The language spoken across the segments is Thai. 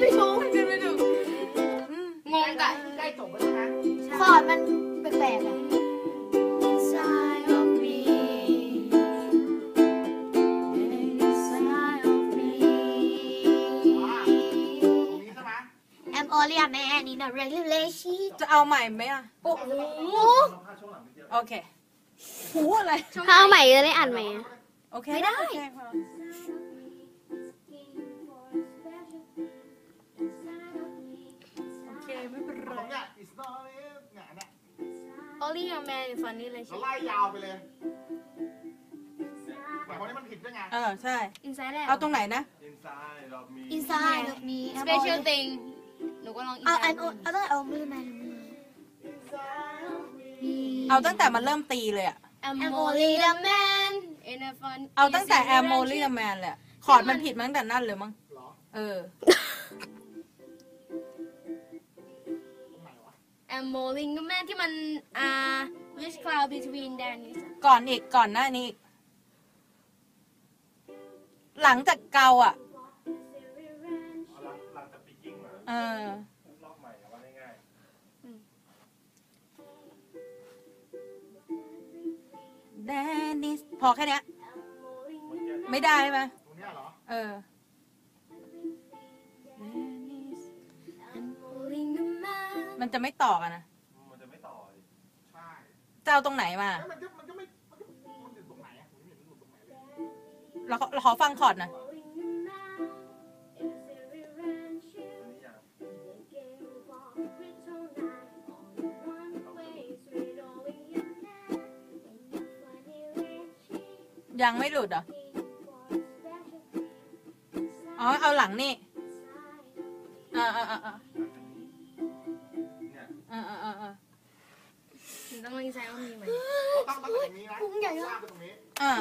ไม่รู้ไม่รู้ขึ้นไม่ถูกอืมงงกับใกล้จบแล้วนะคอร์ดมันแปลกๆอะ Inside of me Inside of me อ่าตรงนี้ใช่ไหม I'm only a man in a relationship จะเอาใหม่ไหมอะโอ้โหโอเคหูอะไรถ้าเอาใหม่จะได้อ่านใหม่อะ โอเคไม่ได้ โอเคพอโอ Only a man in funny แล้ว relationship ไล่ยาวไปเลยแต่คนนี้มันผิดด้วยไง เออใช่ inside แล้ว เอาตรงไหนนะ Inside of me Inside of me I'm special only- thing หนูก็ลอง เอา inside I'm on- เอาต้องเอามือมาเอาตั้งแต่มันเริ่มตีเลยอะ I'm I'm only only a a man in a fun เอาตั้งแต่ easy a m o l y relationship the man เลยอะคอร์ดมันผิดมาตั้งแต่นั่นเลยมั้ง เหรอ เออ วะ I'm rolling a man ที่มันอ่า which cloud between them is ก่อนอีกก่อนหน้านี้อีกหลังจากเกาอะหลังหลังจากปีกิ้งมาเออรอบใหม่เอาว่าง่ายแดนิสพอแค่เนี้ยๆเมื่อกี้ไม่ได้ใช่ไหมตรงเนี้ยเหรอ เออ มันจะไม่ต่อกันนะมันจะไม่ต่อดิใช่จะเอาตรงไหนมา แล้วมันก็มันก็ไม่มันก็มันอยู่ตรงไหนอะผมไม่เห็นมันอยู่ตรงไหนเลยเราขอเราขอฟังคอร์ดหน่อยอันนี้ยังยังไม่หลุดเหรอ อ๋อ เอาหลังนี่ อ่าอ่าอ่าอ่าเนี่ย อ่าอ่าอ่าอ่าหนูต้องลอง inside of me ไหมต้องต้องตรงนี้นะพุงใหญ่อะลากไปตรงนี้อ่า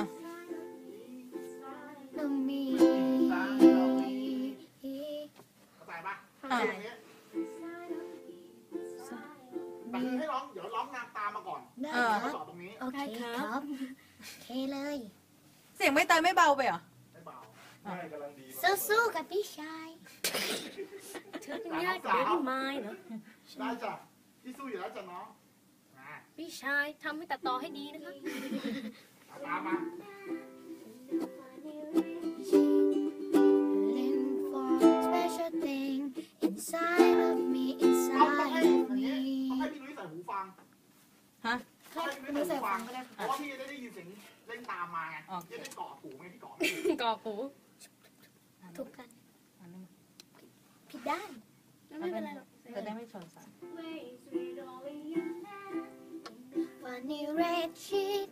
The me เข้าใจปะอ่าตรงนี้แต่คือให้ร้อง เดี๋ยวร้องนำตามมาก่อนได้เออคแล้วรับต่อตรงนี้ โอเคครับโอเคเลย เสียงไม่เตยไม่เบาไปเหรอ ไม่เบาไม่กำลังดีสู้ๆกับพี่ชายเธอเป็นญาติเด็กไม้เหรอได้จ้ะ พี่สู้อยู่แล้วจ้ะน้องมาพี่ชายทำให้ตัดต่อให้ดีนะคะ เอาตามมา Feeling for a special thing inside of me ต้องต้อง inside ให้ of อย่างนี้ me ต้องให้พี่นุ้ยใส่หูฟังฮะ ต้องให้พี่นุ้ยใส่หูฟังเพราะว่าพี่จะได้ยินเสียงเล่นตามมาไงโอเค จะได้เกาะหูไงที่เกาะพี่กอบหูถูกกันอันนี้ผิดด้านไม่เป็นไรหรอก จะได้ไม่ชนสาย Funny red sheet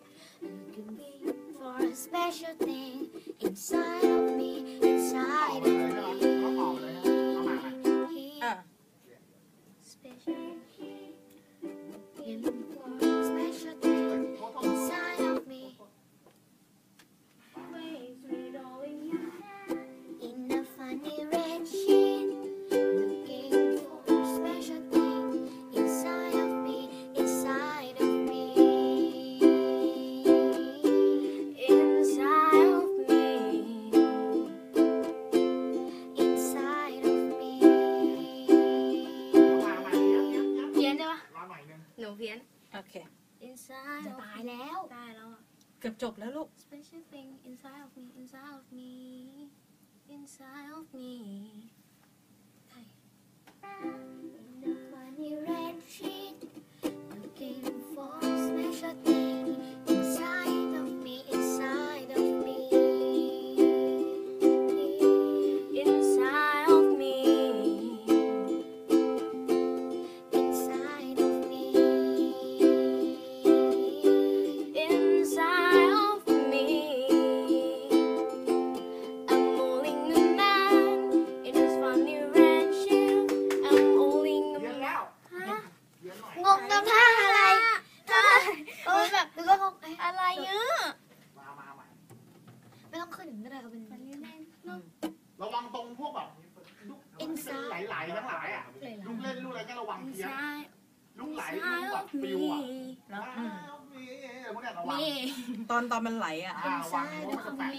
เกือบจบแล้วลูก special thing inside of me inside วังเพียงลูกไหลลูกแบบปิวอะมีตอนตอนมันไหลอะวางมันจะแตก